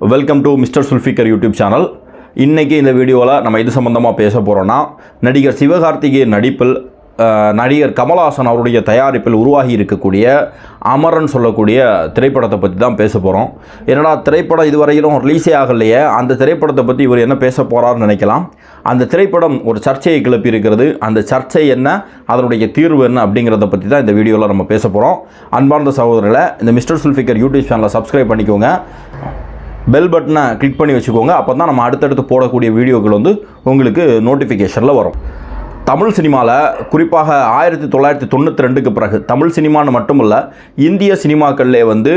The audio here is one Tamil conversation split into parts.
Welcome to mister Zulfikar YouTube channel இன்றைக்கி இந்த வீடியோவில் நம்ம இது சம்மந்தமாக பேச போகிறோன்னா நடிகர் சிவகார்த்திகேயன் நடிப்பில் நடிகர் கமல்ஹாசன் அவருடைய தயாரிப்பில் உருவாகி இருக்கக்கூடிய அமரன் சொல்லக்கூடிய திரைப்படத்தை பற்றி தான் பேச போகிறோம் என்னடா திரைப்படம் இதுவரையிலும் ரிலீஸே ஆகலையே. அந்த திரைப்படத்தை பற்றி இவர் என்ன பேச போகிறாருன்னு நினைக்கலாம். அந்த திரைப்படம் ஒரு சர்ச்சையை கிளப்பி இருக்கிறது. அந்த சர்ச்சை என்ன? அதனுடைய தீர்வு என்ன? அப்படிங்கிறத பற்றி தான் இந்த வீடியோவில் நம்ம பேச போகிறோம் அன்பார்ந்த சகோதரில் இந்த மிஸ்டர் சுல்ஃபிகர் யூடியூப் சேனலை சப்ஸ்கிரைப் பண்ணிக்கோங்க. பெல் பட்டனை கிளிக் பண்ணி வச்சுக்கோங்க. அப்போ தான் நம்ம அடுத்தடுத்து போடக்கூடிய வீடியோக்கள் வந்து உங்களுக்கு நோட்டிஃபிகேஷனில் வரும். தமிழ் சினிமாவில் குறிப்பாக ஆயிரத்தி தொள்ளாயிரத்தி தொண்ணூற்றி ரெண்டுக்கு பிறகு தமிழ் சினிமான்னு மட்டுமல்ல இந்திய சினிமாக்கள்லே வந்து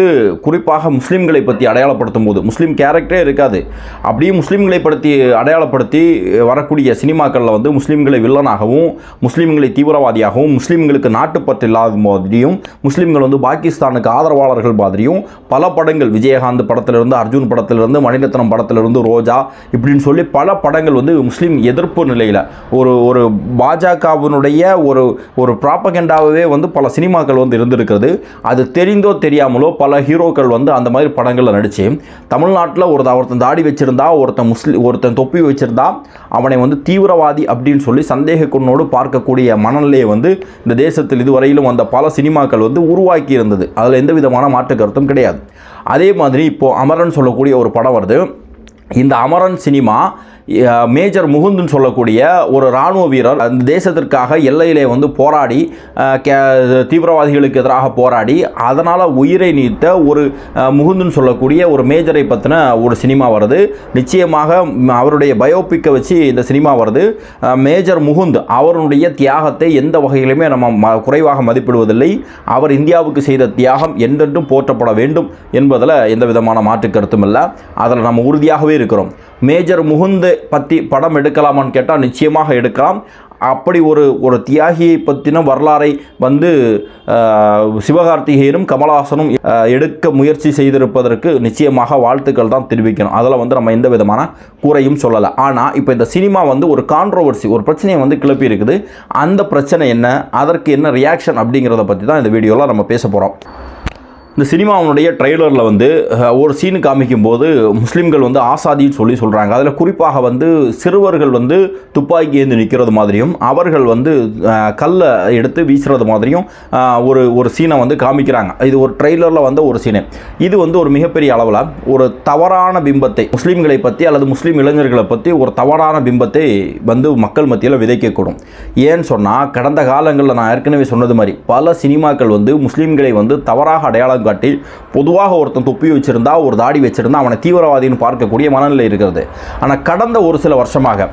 குறிப்பாக முஸ்லீம்களை பற்றி அடையாளப்படுத்தும் போது முஸ்லீம் கேரக்டரே இருக்காது. அப்படியே முஸ்லீம்களை படுத்தி அடையாளப்படுத்தி வரக்கூடிய சினிமாக்களில் வந்து முஸ்லீம்களை வில்லனாகவும் முஸ்லீம்களை தீவிரவாதியாகவும் முஸ்லீம்களுக்கு நாட்டுப்பற்று இல்லாத மாதிரியும் முஸ்லீம்கள் வந்து பாகிஸ்தானுக்கு ஆதரவாளர்கள் மாதிரியும் பல படங்கள் விஜயகாந்த் படத்திலிருந்து அர்ஜுன் படத்திலிருந்து மணிரத்னம் படத்திலிருந்து ரோஜா இப்படின்னு சொல்லி பல படங்கள் வந்து முஸ்லீம் எதிர்ப்பு நிலையில் ஒரு ஒரு பாஜகவினுடைய ஒரு ஒரு ப்ராப்பகெண்டாகவே வந்து பல சினிமாக்கள் வந்து இருந்திருக்கிறது. அது தெரிந்தோ தெரியாமலோ பல ஹீரோக்கள் வந்து அந்த மாதிரி படங்களில் நடித்து தமிழ்நாட்டில் ஒரு ஒருத்தன் தாடி வச்சுருந்தா ஒருத்தன் முஸ்லி ஒருத்தன் தொப்பி வச்சுருந்தா அவனை வந்து தீவிரவாதி அப்படின்னு சொல்லி சந்தேக கண்ணோடு பார்க்கக்கூடிய மனநிலையை வந்து இந்த தேசத்தில் இதுவரையிலும் வந்த பல சினிமாக்கள் வந்து உருவாக்கி இருந்தது. அதில் எந்த விதமான மாற்று கருத்தும் கிடையாது. அதே மாதிரி இப்போது அமரன் சொல்லக்கூடிய ஒரு படம் வருது. இந்த அமரன் சினிமா மேஜர் முகுந்துன்னு சொல்லக்கூடிய ஒரு இராணுவ வீரர் அந்த தேசத்திற்காக எல்லையிலே வந்து போராடி கே- தீவிரவாதிகளுக்கு எதிராக போராடி அதனால் உயிரை நீத்த ஒரு முகுந்துன்னு சொல்லக்கூடிய ஒரு மேஜரை பற்றின ஒரு சினிமா வருது. நிச்சயமாக அவருடைய பயோபிக்கை வச்சு இந்த சினிமா வருது. மேஜர் முகுந்த் அவருடைய தியாகத்தை எந்த வகையிலுமே நம்ம ம குறைவாக மதிப்பிடுவதில்லை. அவர் இந்தியாவுக்கு செய்த தியாகம் என்றென்றும் போற்றப்பட வேண்டும் என்பதில் எந்த விதமான மாற்று கருத்தும் இல்லை. அதில் நம்ம உறுதியாகவே இருக்கிறோம். மேஜர் முகுந்து பற்றி படம் எடுக்கலாமான்னு கேட்டால் நிச்சயமாக எடுக்கலாம். அப்படி ஒரு ஒரு தியாகியை பற்றின வரலாறை வந்து சிவகார்த்திகேயனும் கமலஹாசனும் எடுக்க முயற்சி செய்திருப்பதற்கு நிச்சயமாக வாழ்த்துக்கள் தான் தெரிவிக்கணும். அதில் வந்து நம்ம எந்த விதமான கூறையும் சொல்லலை. ஆனால் இப்போ இந்த சினிமா வந்து ஒரு கான்ட்ரோவர்சி ஒரு பிரச்சனையை வந்து கிளப்பி இருக்குது. அந்த பிரச்சனை என்ன அதற்கு என்ன ரியாக்ஷன் அப்படிங்கிறத பற்றி தான் இந்த வீடியோவில் நம்ம பேச போகிறோம் இந்த சினிமாவுடைய ட்ரெய்லரில் வந்து ஒரு சீனு காமிக்கும் போது முஸ்லீம்கள் வந்து ஆசாதின்னு சொல்லி சொல்கிறாங்க அதில் குறிப்பாக வந்து சிறுவர்கள் வந்து துப்பாக்கி ஏந்து நிற்கிறது மாதிரியும் அவர்கள் வந்து கல்லை எடுத்து வீசுறது மாதிரியும் ஒரு ஒரு சீனை வந்து காமிக்கிறாங்க. இது ஒரு ட்ரெய்லரில் வந்த ஒரு சீனு இது வந்து ஒரு மிகப்பெரிய அளவில் ஒரு தவறான பிம்பத்தை முஸ்லீம்களை பற்றி அல்லது முஸ்லீம் இளைஞர்களை பற்றி ஒரு தவறான பிம்பத்தை வந்து மக்கள் மத்தியில் விதைக்கக்கூடும். ஏன்னு சொன்னால் கடந்த காலங்களில் நான் ஏற்கனவே சொன்னது மாதிரி பல சினிமாக்கள் வந்து முஸ்லீம்களை வந்து தவறாக அடையாளம் காட்டி பொதுவாக ஒருத்தன் தொப்பி வச்சிருந்தா ஒரு தாடி வச்சிருந்தா அவனை தீவிரவாதின்னு பார்க்கக்கூடிய மனநிலை இருக்கிறது. ஆனால் கடந்த ஒரு சில வருஷமாக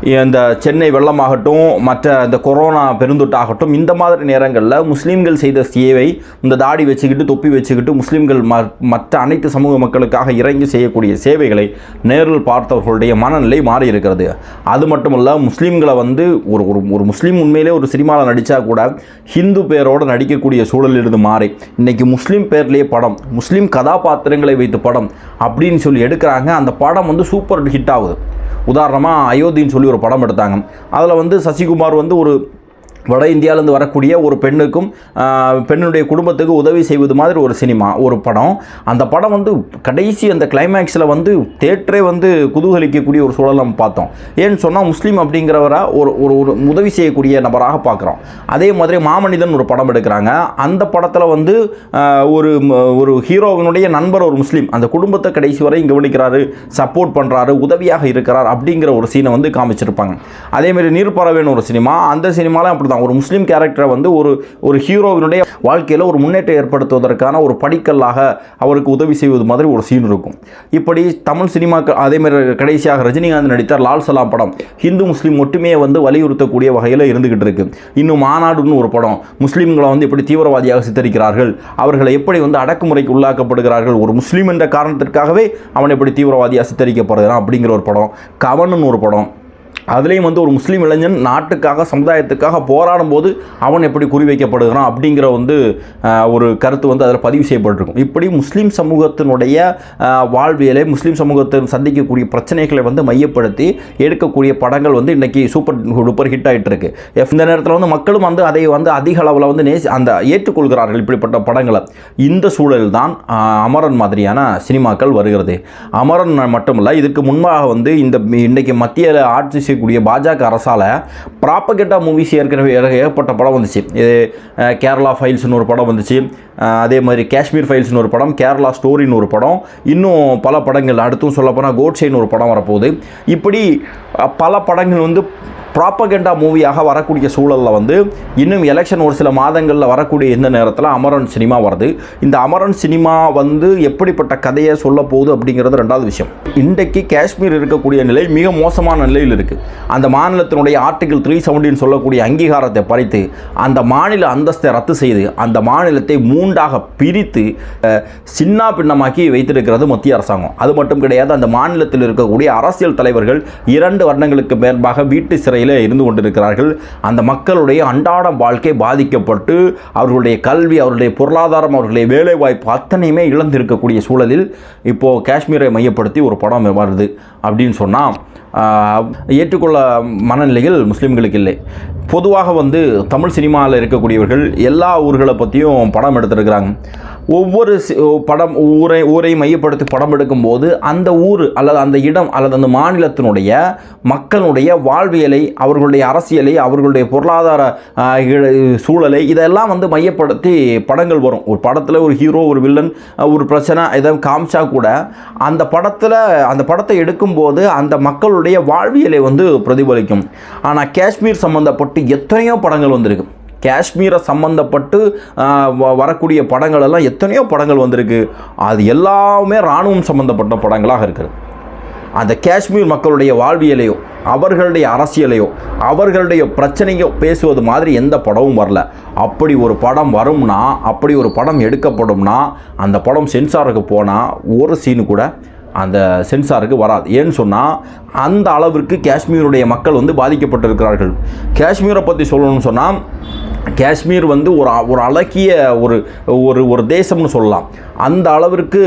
இந்த சென்னை வெள்ளமாகட்டும் மற்ற இந்த கொரோனா பெருந்தொட்டாகட்டும் இந்த மாதிரி நேரங்களில் முஸ்லீம்கள் செய்த சேவை இந்த தாடி வச்சுக்கிட்டு தொப்பி வச்சுக்கிட்டு முஸ்லீம்கள் ம மற்ற அனைத்து சமூக மக்களுக்காக இறங்கி செய்யக்கூடிய சேவைகளை நேரில் பார்த்தவர்களுடைய மனநிலை மாறி இருக்கிறது அது மட்டுமல்ல முஸ்லீம்களை வந்து ஒரு ஒரு ஒரு முஸ்லீம் உண்மையிலே ஒரு சினிமாவில் நடித்தா கூட ஹிந்து பேரோடு நடிக்கக்கூடிய சூழலிலிருந்து இருந்து மாறி இன்றைக்கி முஸ்லீம் பேர்லேயே படம் முஸ்லீம் கதாபாத்திரங்களை வைத்து படம் அப்படின்னு சொல்லி எடுக்கிறாங்க. அந்த படம் வந்து சூப்பர் ஹிட் ஆகுது. உதாரணமாக அயோத்தின்னு சொல்லி ஒரு படம் எடுத்தாங்க. அதில் வந்து சசிகுமார் வந்து ஒரு வட இந்தியாவிலேருந்து வரக்கூடிய ஒரு பெண்ணுக்கும் பெண்ணுடைய குடும்பத்துக்கு உதவி செய்வது மாதிரி ஒரு சினிமா ஒரு படம். அந்த படம் வந்து கடைசி அந்த கிளைமேக்ஸில் வந்து தேட்டரே வந்து குதூகலிக்கக்கூடிய ஒரு சூழல் நம்ம பார்த்தோம். ஏன்னு சொன்னால் முஸ்லீம் அப்படிங்கிறவரை ஒரு ஒரு ஒரு உதவி செய்யக்கூடிய நபராக பார்க்குறோம். அதே மாதிரி மாமனிதன் ஒரு படம் எடுக்கிறாங்க. அந்த படத்தில் வந்து ஒரு ஒரு ஹீரோவினுடைய நண்பர் ஒரு முஸ்லீம். அந்த குடும்பத்தை கடைசி வரை கவனிக்கிறாரு சப்போர்ட் பண்ணுறாரு உதவியாக இருக்கிறார் அப்படிங்கிற ஒரு சீனை வந்து காமிச்சிருப்பாங்க. அதேமாரி நீர்ப்பறவைன்னு ஒரு சினிமா. அந்த சினிமாலாம் அப்படி தான். ஒரு முஸ்லீம் கேரக்டரை வந்து ஒரு ஒரு ஹீரோவினுடைய வாழ்க்கையில் ஒரு முன்னேற்றம் ஏற்படுத்துவதற்கான ஒரு படிக்கல்லாக அவருக்கு உதவி செய்வது மாதிரி ஒரு சீன் இருக்கும். இப்படி தமிழ் சினிமாக்கு அதேமாதிரி கடைசியாக ரஜினிகாந்த் நடித்தார் லால் சலாம் படம். ஹிந்து முஸ்லீம் ஒட்டுமையை வந்து வலியுறுத்தக்கூடிய வகையில் இருந்துகிட்டு இருக்கு. இன்னும் மாநாடுன்னு ஒரு படம். முஸ்லீம்களை வந்து எப்படி தீவிரவாதியாக சித்தரிக்கிறார்கள். அவர்களை எப்படி வந்து அடக்குமுறைக்கு உள்ளாக்கப்படுகிறார்கள்? ஒரு முஸ்லீம் என்ற காரணத்திற்காகவே அவன் எப்படி தீவிரவாதியாக சித்தரிக்கப்படுகிறான் அப்படிங்கிற ஒரு படம். கவனுன்னு ஒரு படம். அதுலேயும் வந்து ஒரு முஸ்லீம் இளைஞன் நாட்டுக்காக சமுதாயத்துக்காக போராடும் போது அவன் எப்படி குறிவைக்கப்படுகிறான் அப்படிங்கிற வந்து ஒரு கருத்து வந்து அதில் பதிவு செய்யப்பட்டிருக்கும். இப்படி முஸ்லீம் சமூகத்தினுடைய வாழ்வியலை முஸ்லீம் சமூகத்தின் சந்திக்கக்கூடிய பிரச்சனைகளை வந்து மையப்படுத்தி எடுக்கக்கூடிய படங்கள் வந்து இன்றைக்கி சூப்பர் டூப்பர் ஹிட் ஆகிட்டு இருக்கு எஃப் இந்த நேரத்தில் வந்து மக்களும் வந்து அதை வந்து அதிக அளவில் வந்து நேசி அந்த ஏற்றுக்கொள்கிறார்கள் இப்படிப்பட்ட படங்களை. இந்த சூழலில் தான் அமரன் மாதிரியான சினிமாக்கள் வருகிறது. அமரன் மட்டுமல்ல இதுக்கு முன்பாக வந்து இந்த இன்றைக்கி மத்தியில் ஆட்சி செய்யக்கூடிய பாஜக அரசால் ப்ராப்பகெட்டா மூவிஸ் ஏற்கனவே ஏகப்பட்ட படம் வந்துச்சு. இது கேரளா ஃபைல்ஸ்னு ஒரு படம் வந்துச்சு. அதே மாதிரி காஷ்மீர் ஃபைல்ஸ்னு ஒரு படம் கேரளா ஸ்டோரின்னு ஒரு படம் இன்னும் பல படங்கள் அடுத்தும் சொல்லப்போனால் கோட்ஸேன்னு ஒரு படம் வரப்போகுது. இப்படி பல படங்கள் வந்து ப்ராப்பகெண்டா மூவியாக வரக்கூடிய சூழலில் வந்து இன்னும் எலெக்ஷன் ஒரு சில மாதங்களில் வரக்கூடிய இந்த நேரத்தில் அமரன் சினிமா வருது. இந்த அமரன் சினிமா வந்து எப்படிப்பட்ட கதையை சொல்ல போகுது அப்படிங்கிறது ரெண்டாவது விஷயம். இன்றைக்கு காஷ்மீர் இருக்கக்கூடிய நிலை மிக மோசமான நிலையில் இருக்குது அந்த மாநிலத்தினுடைய ஆர்டிகிள் த்ரீ செவன்டின்னு சொல்லக்கூடிய அங்கீகாரத்தை பறித்து அந்த மாநில அந்தஸ்தை ரத்து செய்து அந்த மாநிலத்தை மூண்டாக பிரித்து சின்ன சின்னா பின்னமாக்கி வைத்திருக்கிறது மத்திய அரசாங்கம். அது மட்டும் கிடையாது அந்த மாநிலத்தில் இருக்கக்கூடிய அரசியல் தலைவர்கள் இரண்டு வருடங்களுக்கு மேற்பாக வீட்டு சிறையில் இருந்து கொண்டிருக்கிறார்கள். அந்த மக்களுடைய அன்றாட வாழ்க்கை பாதிக்கப்பட்டு அவர்களுடைய கல்வி அவர்களுடைய பொருளாதாரம் அவர்களுடைய வேலைவாய்ப்பு அத்தனையுமே இழந்திருக்கக்கூடிய சூழலில் இப்போது காஷ்மீரை மையப்படுத்தி ஒரு படம் வருது அப்படின்னு சொன்னால் ஏற்றுக்கொள்ள மனநிலையில் முஸ்லீம்களுக்கு இல்லை. பொதுவாக வந்து தமிழ் சினிமாவில் இருக்கக்கூடியவர்கள் எல்லா ஊர்களை பற்றியும் படம் எடுத்திருக்கிறாங்க. ஒவ்வொரு படம் ஊரை ஊரை மையப்படுத்தி படம் எடுக்கும்போது அந்த ஊர் அல்லது அந்த இடம் அல்லது அந்த மாநிலத்தினுடைய மக்களுடைய வாழ்வியலை அவர்களுடைய அரசியலை அவர்களுடைய பொருளாதார சூழலை இதெல்லாம் வந்து மையப்படுத்தி படங்கள் வரும். ஒரு படத்தில் ஒரு ஹீரோ ஒரு வில்லன் ஒரு பிரச்சனை இதை காமிச்சா கூட அந்த படத்தில் அந்த படத்தை எடுக்கும்போது அந்த மக்களுடைய வாழ்வியலை வந்து பிரதிபலிக்கும். ஆனால் காஷ்மீர் சம்மந்தப்பட்டு எத்தனையோ படங்கள் வந்திருக்கு. காஷ்மீரை சம்மந்தப்பட்டு வ- வரக்கூடிய படங்கள் எல்லாம் எத்தனையோ படங்கள் வந்திருக்கு. அது எல்லாமே இராணுவம் சம்மந்தப்பட்ட படங்களாக இருக்குது. அந்த காஷ்மீர் மக்களுடைய வாழ்வியலையோ அவர்களுடைய அரசியலையோ அவர்களுடைய பிரச்சனையோ பேசுவது மாதிரி எந்த படமும் வரல. அப்படி ஒரு படம் வரும்னா அப்படி ஒரு படம் எடுக்கப்படும்னா அந்த படம் சென்சாருக்கு போனால் ஒரு சீனு கூட அந்த சென்சாருக்கு வராது. ஏன்னு சொன்னால் அந்த அளவிற்கு காஷ்மீருடைய மக்கள் வந்து பாதிக்கப்பட்டிருக்கிறார்கள். காஷ்மீரை பற்றி சொல்லணும்னு சொன்னால் காஷ்மீர் வந்து ஒரு ஒரு அழகிய ஒரு ஒரு ஒரு தேசம்னு சொல்லலாம். அந்த அளவிற்கு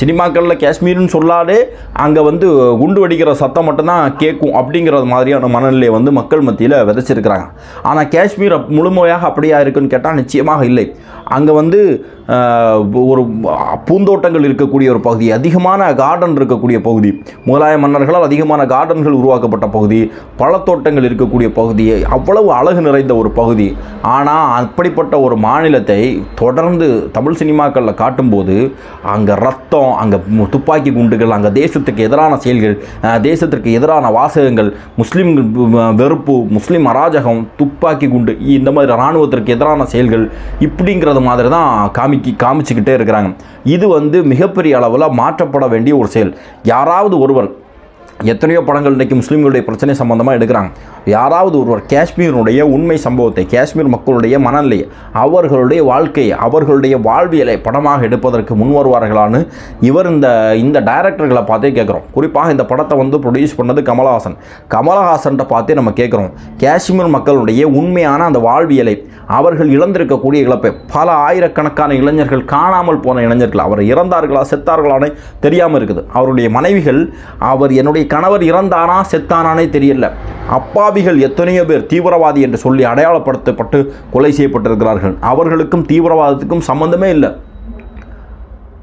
சினிமாக்களில் காஷ்மீர்னு சொல்லாலே அங்கே வந்து குண்டு வெடிக்கிற சத்தம் மட்டும்தான் கேட்கும் அப்படிங்கிறது மாதிரியான மனநிலையை வந்து மக்கள் மத்தியில் விதைச்சிருக்கிறாங்க. ஆனால் காஷ்மீர் முழுமையாக அப்படியா இருக்குன்னு கேட்டால் நிச்சயமாக இல்லை. அங்கே வந்து ஒரு பூந்தோட்டங்கள் இருக்கக்கூடிய ஒரு பகுதி அதிகமான கார்டன் இருக்கக்கூடிய பகுதி முகலாய மன்னர்களால் அதிகமான கார்டன்கள் உருவாக்கப்பட்ட பகுதி பழத்தோட்டங்கள் இருக்கக்கூடிய பகுதி அவ்வளவு அழகு நிறைந்த ஒரு பகுதி. ஆனால் அப்படிப்பட்ட ஒரு மாநிலத்தை தொடர்ந்து தமிழ் சினிமாக்கள் சினிமாக்களில் காட்டும்போது அங்கே ரத்தம் அங்கே துப்பாக்கி குண்டுகள் அங்கே தேசத்துக்கு எதிரான செயல்கள் தேசத்திற்கு எதிரான வாசகங்கள் முஸ்லீம் வெறுப்பு முஸ்லீம் அராஜகம் துப்பாக்கி குண்டு இந்த மாதிரி இராணுவத்திற்கு எதிரான செயல்கள் இப்படிங்கிறது மாதிரி தான் காமிக்கி காமிச்சுக்கிட்டே இருக்கிறாங்க. இது வந்து மிகப்பெரிய அளவில் மாற்றப்பட வேண்டிய ஒரு செயல். யாராவது ஒருவர் எத்தனையோ படங்கள் இன்றைக்கி முஸ்லீம்களுடைய பிரச்சனை சம்பந்தமாக எடுக்கிறாங்க. யாராவது ஒருவர் காஷ்மீருடைய உண்மை சம்பவத்தை காஷ்மீர் மக்களுடைய மனநிலையை அவர்களுடைய வாழ்க்கையை அவர்களுடைய வாழ்வியலை படமாக எடுப்பதற்கு முன் வருவார்களான்னு இவர் இந்த இந்த டைரக்டர்களை பார்த்தே கேட்குறோம். குறிப்பாக இந்த படத்தை வந்து ப்ரொடியூஸ் பண்ணது கமலஹாசன். கமலஹாசன்கிட்ட பார்த்தே நம்ம கேட்குறோம். காஷ்மீர் மக்களுடைய உண்மையான அந்த வாழ்வியலை அவர்கள் இழந்திருக்கக்கூடிய இழப்பை பல ஆயிரக்கணக்கான இளைஞர்கள் காணாமல் போன இளைஞர்கள் அவர் இறந்தார்களா செத்தார்களானே தெரியாமல் இருக்குது. அவருடைய மனைவிகள் அவர் என்னுடைய கணவர் இறந்தானா செத்தானானே தெரியல. அப்பாவிகள் எத்தனையோ பேர் தீவிரவாதி என்று சொல்லி அடையாளப்படுத்தப்பட்டு கொலை செய்யப்பட்டிருக்கிறார்கள். அவர்களுக்கும் தீவிரவாதத்துக்கும் சம்பந்தமே இல்லை.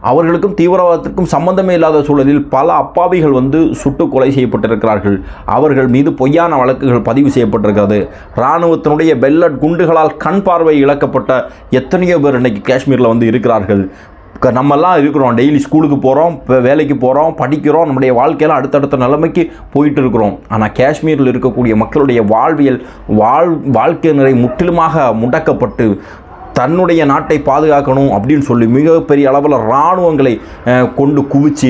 அவர்களுக்கும் தீவிரவாதத்திற்கும் சம்பந்தமே இல்லாத சூழலில் பல அப்பாவிகள் வந்து சுட்டு கொலை செய்யப்பட்டிருக்கிறார்கள். அவர்கள் மீது பொய்யான வழக்குகள் பதிவு செய்யப்பட்டிருக்கிறது. இராணுவத்தினுடைய பெல்லட் குண்டுகளால் கண் பார்வை இழக்கப்பட்ட எத்தனையோ பேர் இன்னைக்கு காஷ்மீரில் வந்து இருக்கிறார்கள். நம்மெல்லாம் இருக்கிறோம். டெய்லி ஸ்கூலுக்கு போகிறோம் இப்போ வேலைக்கு போகிறோம் படிக்கிறோம். நம்முடைய வாழ்க்கையில் அடுத்தடுத்த நிலைமைக்கு போயிட்டு இருக்கிறோம். ஆனால் காஷ்மீரில் இருக்கக்கூடிய மக்களுடைய வாழ்வியல் வாழ் வாழ்க்கை நிலை முற்றிலுமாக முடக்கப்பட்டு தன்னுடைய நாட்டை பாதுகாக்கணும் அப்படின்னு சொல்லி மிகப்பெரிய அளவில் இராணுவங்களை கொண்டு குவிச்சு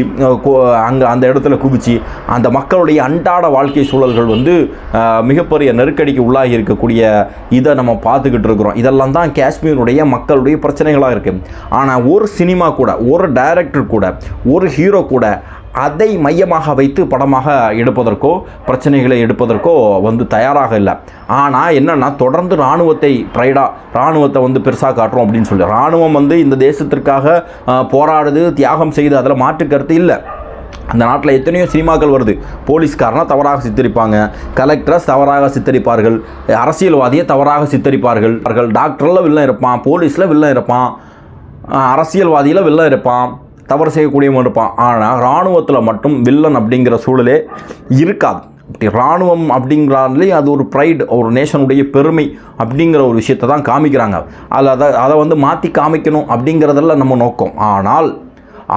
அங்கே அந்த இடத்துல குவிச்சு அந்த மக்களுடைய அன்றாட வாழ்க்கை சூழல்கள் வந்து மிகப்பெரிய நெருக்கடிக்கு உள்ளாகி இருக்கக்கூடிய இதை நம்ம பார்த்துக்கிட்டு இருக்கிறோம். இதெல்லாம் தான் காஷ்மீருடைய மக்களுடைய பிரச்சனைகளாக இருக்குது ஆனால் ஒரு சினிமா கூட ஒரு டைரக்டர் கூட ஒரு ஹீரோ கூட அதை மையமாக வைத்து படமாக எடுப்பதற்கோ பிரச்சனைகளை எடுப்பதற்கோ வந்து தயாராக இல்லை. ஆனால் என்னென்னா தொடர்ந்து இராணுவத்தை ப்ரைடாக இராணுவத்தை வந்து பெருசாக காட்டுறோம் அப்படின்னு சொல்லி. இராணுவம் வந்து இந்த தேசத்திற்காக போராடுது தியாகம் செய்து அதில் மாற்று கருத்து இல்லை. அந்த நாட்டில் எத்தனையோ சினிமாக்கள் வருது. போலீஸ்காரனை தவறாக சித்தரிப்பாங்க. கலெக்டரை தவறாக சித்தரிப்பார்கள். அரசியல்வாதியை தவறாக சித்தரிப்பார்கள். அவர்கள் டாக்டரில் வில்லன் இருப்பான் போலீஸில் வில்லன் இருப்பான் அரசியல்வாதியில் வில்லன் இருப்பான். தவறு செய்யக்கூடியவன் இருப்பான். ஆனால் இராணுவத்தில் மட்டும் வில்லன் அப்படிங்கிற சூழலே இருக்காது. அப்படி இராணுவம் அப்படிங்கிறாலே அது ஒரு ப்ரைடு ஒரு நேஷனுடைய பெருமை அப்படிங்கிற ஒரு விஷயத்தை தான் காமிக்கிறாங்க. அதில் அதை அதை வந்து மாற்றி காமிக்கணும் அப்படிங்கிறதெல்லாம் நம்ம நோக்கம். ஆனால்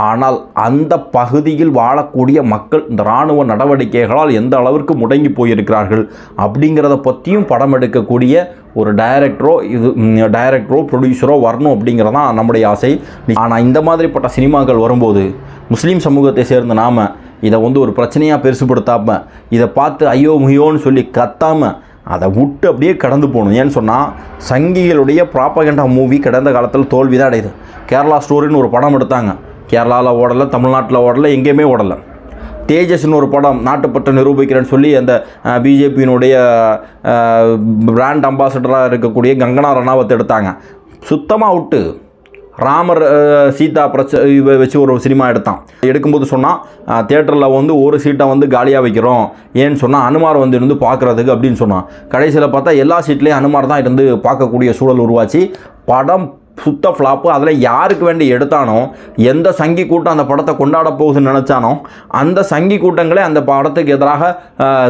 ஆனால் அந்த பகுதியில் வாழக்கூடிய மக்கள் இந்த இராணுவ நடவடிக்கைகளால் எந்த அளவிற்கு முடங்கி போயிருக்கிறார்கள் அப்படிங்கிறத பற்றியும் படம் எடுக்கக்கூடிய ஒரு டைரக்டரோ இது டைரக்டரோ ப்ரொடியூசரோ வரணும் அப்படிங்கிறதான் நம்முடைய ஆசை. ஆனால் இந்த மாதிரிப்பட்ட சினிமாக்கள் வரும்போது முஸ்லீம் சமூகத்தை சேர்ந்த நாம் இதை வந்து ஒரு பிரச்சனையாக பெருசுப்படுத்தாமல் இதை பார்த்து ஐயோ முயோன்னு சொல்லி கத்தாமல் அதை விட்டு அப்படியே கடந்து போகணும். ஏன்னு சொன்னால் சங்கிகளுடைய ப்ராப்பகண்டா மூவி கடந்த காலத்தில் தோல்வி தான் அடையுது. கேரளா ஸ்டோரின்னு ஒரு படம் எடுத்தாங்க. கேரளாவில் ஓடலை தமிழ்நாட்டில் ஓடலை எங்கேயுமே ஓடலை. தேஜஸ்னு ஒரு படம் நாட்டுப்பற்ற நிரூபிக்கிறேன்னு சொல்லி அந்த பிஜேபியினுடைய பிராண்ட் அம்பாசடராக இருக்கக்கூடிய கங்கனா ரணாவத் எடுத்தாங்க. சுத்தமாக விட்டு ராமர் சீதா பிரச்ச வச்சு ஒரு சினிமா எடுத்தான். எடுக்கும்போது சொன்னால் தேட்டரில் வந்து ஒரு சீட்டை வந்து காலியாக வைக்கிறோம். ஏன்னு சொன்னால் அனுமார் வந்து இருந்து பார்க்குறதுக்கு அப்படின்னு சொன்னான். கடைசியில் பார்த்தா எல்லா சீட்லேயும் அனுமார் தான் இருந்து பார்க்கக்கூடிய சூழல் உருவாச்சு. படம் சுத்த ஃப்ளாப்பு அதில் யாருக்கு வேண்டி எடுத்தானோ எந்த சங்கி கூட்டம் அந்த படத்தை கொண்டாட போகுதுன்னு நினச்சானோ அந்த சங்கி கூட்டங்களே அந்த படத்துக்கு எதிராக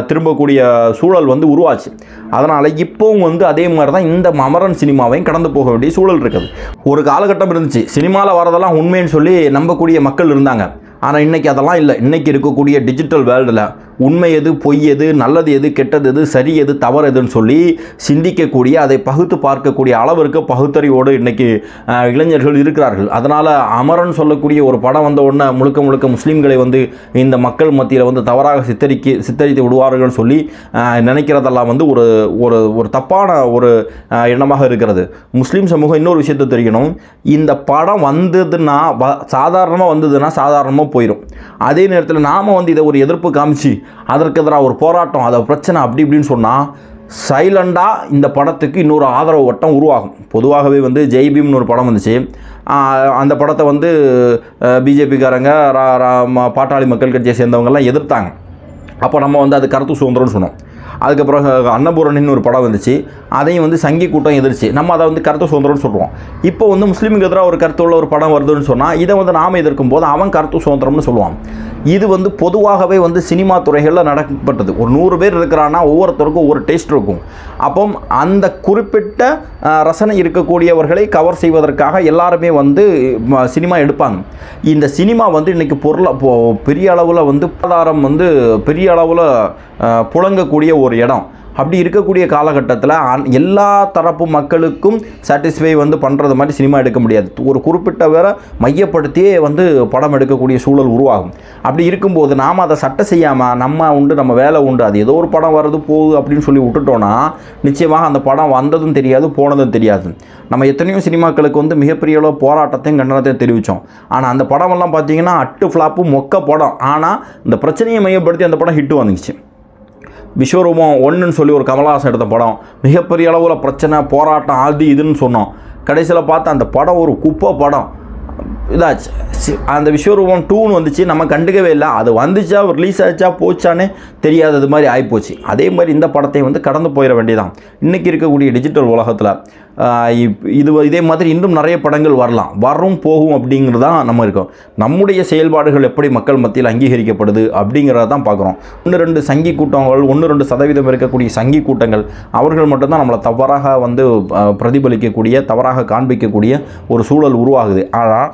திரும்பக்கூடிய சூழல் வந்து உருவாச்சு. அதனால் இப்போவும் வந்து அதே மாதிரி தான் இந்த மமரன் சினிமாவையும் கடந்து போக வேண்டிய சூழல் இருக்குது. ஒரு காலகட்டம் இருந்துச்சு. சினிமாவில் வரதெல்லாம் உண்மைன்னு சொல்லி நம்பக்கூடிய மக்கள் இருந்தாங்க. ஆனால் இன்றைக்கி அதெல்லாம் இல்லை. இன்றைக்கி இருக்கக்கூடிய டிஜிட்டல் வேர்ல்டில் உண்மை எது பொய் எது நல்லது எது கெட்டது எது சரி எது தவறு எதுன்னு சொல்லி சிந்திக்கக்கூடிய அதை பகுத்து பார்க்கக்கூடிய அளவிற்கு பகுத்தறிவோடு இன்றைக்கி இளைஞர்கள் இருக்கிறார்கள். அதனால் அமரன் சொல்லக்கூடிய ஒரு படம் வந்த உடனே முழுக்க முழுக்க முஸ்லீம்களை வந்து இந்த மக்கள் மத்தியில் வந்து தவறாக சித்தரிக்க சித்தரித்து விடுவார்கள்னு சொல்லி நினைக்கிறதெல்லாம் வந்து ஒரு ஒரு ஒரு தப்பான ஒரு எண்ணமாக இருக்கிறது. முஸ்லீம் சமூகம் இன்னொரு விஷயத்தை தெரியணும் இந்த படம் வந்ததுன்னா வ சாதாரணமாக வந்ததுன்னா சாதாரணமாக போயிடும் அதே நேரத்தில் நாம் வந்து இதை ஒரு எதிர்ப்பு காமிச்சு அதற்கு எதிராக ஒரு போராட்டம் அதை பிரச்சனை அப்படி இப்படின்னு சொன்னால் சைலண்டாக இந்த படத்துக்கு இன்னொரு ஆதரவு வட்டம் உருவாகும். பொதுவாகவே வந்து ஜெய்பீம்னு ஒரு படம் வந்துச்சு. அந்த படத்தை வந்து பிஜேபிக்காரங்க பாட்டாளி மக்கள் கட்சியை சேர்ந்தவங்கெல்லாம் எதிர்த்தாங்க. அப்போ நம்ம வந்து அது கருத்து சுதந்திரம்னு சொன்னோம். அதுக்கப்புறம் அன்னபூரணின்னு ஒரு படம் வந்துச்சு. அதையும் வந்து சங்கி கூட்டம் எதிர்ச்சு. நம்ம அதை வந்து கருத்து சுதந்திரம்னு சொல்லுவோம் இப்போ வந்து முஸ்லீமுக்கு எதிராக ஒரு கருத்து உள்ள ஒரு படம் வருதுன்னு சொன்னால் இதை வந்து நாம் எதிர்க்கும் போது அவன் கருத்து சுதந்திரம்னு சொல்லுவான். இது வந்து பொதுவாகவே வந்து சினிமா துறைகளில் நடக்கப்பட்டது. ஒரு நூறு பேர் இருக்கிறான்னா ஒவ்வொருத்தருக்கும் ஒவ்வொரு டேஸ்ட் இருக்கும். அப்போ அந்த குறிப்பிட்ட ரசனை இருக்கக்கூடியவர்களை கவர் செய்வதற்காக எல்லாருமே வந்து சினிமா எடுப்பாங்க. இந்த சினிமா வந்து இன்றைக்கி பொருளை பெரிய அளவில் வந்து பொருளாதாரம் வந்து பெரிய அளவில் புழங்கக்கூடிய ஒரு இடம். அப்படி இருக்கக்கூடிய காலகட்டத்தில் எல்லா தரப்பு மக்களுக்கும் சாட்டிஸ்ஃபை வந்து பண்ணுறது மாதிரி சினிமா எடுக்க முடியாது. ஒரு குறிப்பிட்ட வேற மையப்படுத்தியே வந்து படம் எடுக்கக்கூடிய சூழல் உருவாகும். அப்படி இருக்கும்போது நாம் அதை சட்டை செய்யாமல் நம்ம உண்டு நம்ம வேலை உண்டு அது ஏதோ ஒரு படம் வருது போகுது அப்படின்னு சொல்லி விட்டுட்டோன்னா நிச்சயமாக அந்த படம் வந்ததும் தெரியாது போனதும் தெரியாது. நம்ம எத்தனையோ சினிமாக்களுக்கு வந்து மிகப்பெரிய அளவு போராட்டத்தையும் கண்டனத்தையும் தெரிவித்தோம் ஆனால் அந்த படமெல்லாம் பார்த்தீங்கன்னா அட்டு ஃப்ளாப்பு மொக்க படம். ஆனால் இந்த பிரச்சனையை மையப்படுத்தி அந்த படம் ஹிட்டு வந்துச்சு. விஸ்வரூபம் ஒன்றுன்னு சொல்லி ஒரு கமலஹாசன் எடுத்த படம். மிகப்பெரிய அளவில் பிரச்சனை போராட்டம் அது இதுன்னு சொன்னோம். கடைசியில் பார்த்தா அந்த படம் ஒரு குப்பை படம். இதாச்சு. அந்த விஸ்வரூபம் டூன்னு வந்துச்சு நம்ம கண்டுக்கவே இல்லை. அது வந்துச்சா ரிலீஸ் ஆச்சா போச்சானே தெரியாதது மாதிரி ஆகிப்போச்சு அதே மாதிரி இந்த படத்தை வந்து கடந்து போயிட வேண்டியதான் இன்றைக்கி இருக்கக்கூடிய டிஜிட்டல் உலகத்தில். இது இதே மாதிரி இன்னும் நிறைய படங்கள் வரலாம். வரும் போகும் அப்படிங்கிறது தான் நம்ம இருக்கோம். நம்முடைய செயல்பாடுகள் எப்படி மக்கள் மத்தியில் அங்கீகரிக்கப்படுது அப்படிங்கிறத தான் பார்க்குறோம். ஒன்று ரெண்டு சங்கி கூட்டங்கள் ஒன்று ரெண்டு சதவீதம் இருக்கக்கூடிய சங்கி கூட்டங்கள் அவர்கள் மட்டும்தான் நம்மளை தவறாக வந்து பிரதிபலிக்கக்கூடிய தவறாக காண்பிக்கக்கூடிய ஒரு சூழல் உருவாகுது. ஆனால்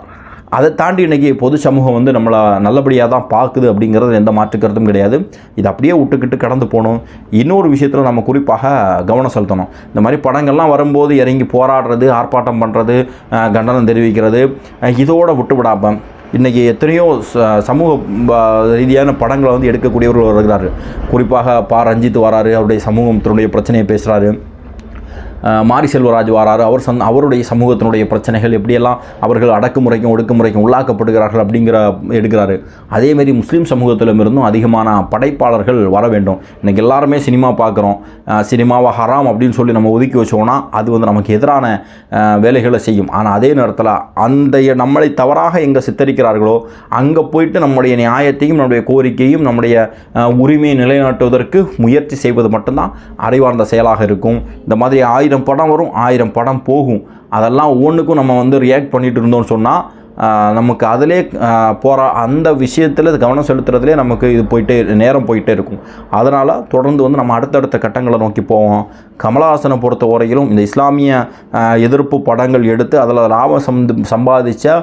அதை தாண்டி இன்றைக்கி பொது சமூகம் வந்து நம்மளை நல்லபடியாக தான் பார்க்குது அப்படிங்கிறது எந்த மாற்று கருத்தும் கிடையாது. இது அப்படியே விட்டுக்கிட்டு கடந்து போகணும். இன்னொரு விஷயத்தில் நம்ம குறிப்பாக கவனம் செலுத்தணும். இந்த மாதிரி படங்கள்லாம் வரும்போது இறங்கி போராடுறது ஆர்ப்பாட்டம் பண்ணுறது கண்டனம் தெரிவிக்கிறது இதோடு இதோட விட்டு விடாமல் இன்றைக்கி எத்தனையோ ச- சமூக ரீதியான படங்களை வந்து எடுக்கக்கூடியவர்கள் வருகிறாரு குறிப்பாக பா ரஞ்சித் வராரு அவருடைய சமூகத்தினுடைய பிரச்சனையை பேசுகிறாரு மாரி செல்வராஜ் வராரு அவர் சந் அவருடைய சமூகத்தினுடைய பிரச்சனைகள் எப்படியெல்லாம் அவர்கள் அடக்குமுறைக்கும் ஒடுக்குமுறைக்கும் உள்ளாக்கப்படுகிறார்கள் அப்படிங்கிற எடுக்கிறாரு. அதேமாரி முஸ்லீம் சமூகத்திலும் அதிகமான படைப்பாளர்கள் வர வேண்டும். இன்றைக்கி எல்லாருமே சினிமா பார்க்குறோம் சினிமாவை ஹராம் அப்படின்னு சொல்லி நம்ம ஒதுக்கி வச்சோம்னா அது வந்து நமக்கு எதிரான வேலைகளை செய்யும். ஆனால் அதே நேரத்தில் அந்த நம்மளை தவறாக எங்கே சித்தரிக்கிறார்களோ அங்கே போயிட்டு நம்முடைய நியாயத்தையும் நம்முடைய கோரிக்கையும் நம்முடைய உரிமையை நிலைநாட்டுவதற்கு முயற்சி செய்வது மட்டும்தான் அறிவார்ந்த செயலாக இருக்கும். இந்த மாதிரி ஆயிரம் படம் வரும் ஆயிரம் படம் போகும். அதெல்லாம் ஒவ்வொன்றுக்கும் நம்ம வந்து ரியாக்ட் பண்ணிகிட்டு இருந்தோம்னு சொன்னால் நமக்கு அதிலே போகிற அந்த விஷயத்தில் கவனம் செலுத்துறதுலே நமக்கு இது போயிட்டே நேரம் போயிட்டே இருக்கும். அதனால் தொடர்ந்து வந்து நம்ம அடுத்தடுத்த கட்டங்களை நோக்கி போவோம். கமலஹாசனை பொறுத்த வரையிலும் இந்த இஸ்லாமிய எதிர்ப்பு படங்கள் எடுத்து அதில் லாபம் சம் சம்பாதிச்சா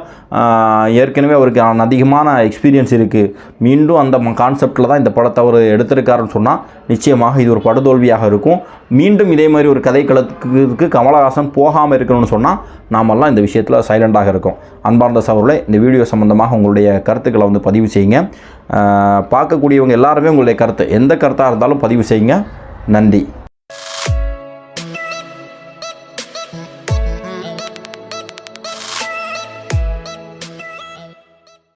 ஏற்கனவே அவருக்கு அதிகமான எக்ஸ்பீரியன்ஸ் இருக்குது மீண்டும் அந்த கான்செப்டில் தான் இந்த படத்தை அவர் எடுத்திருக்காருன்னு சொன்னால் நிச்சயமாக இது ஒரு படுதோல்வியாக இருக்கும். மீண்டும் இதே மாதிரி ஒரு கதைக்களத்துக்கு கமலஹாசன் போகாமல் இருக்கணும்னு சொன்னால் நாமெல்லாம் இந்த விஷயத்தில் சைலண்டாக இருக்கோம். அன்பார்ந்த சவர்களை இந்த வீடியோ சம்மந்தமாக உங்களுடைய கருத்துக்களை வந்து பதிவு செய்யுங்க. பார்க்கக்கூடியவங்க எல்லாருமே உங்களுடைய கருத்து. எந்த கருத்தாக இருந்தாலும் பதிவு செய்யுங்க. நன்றி.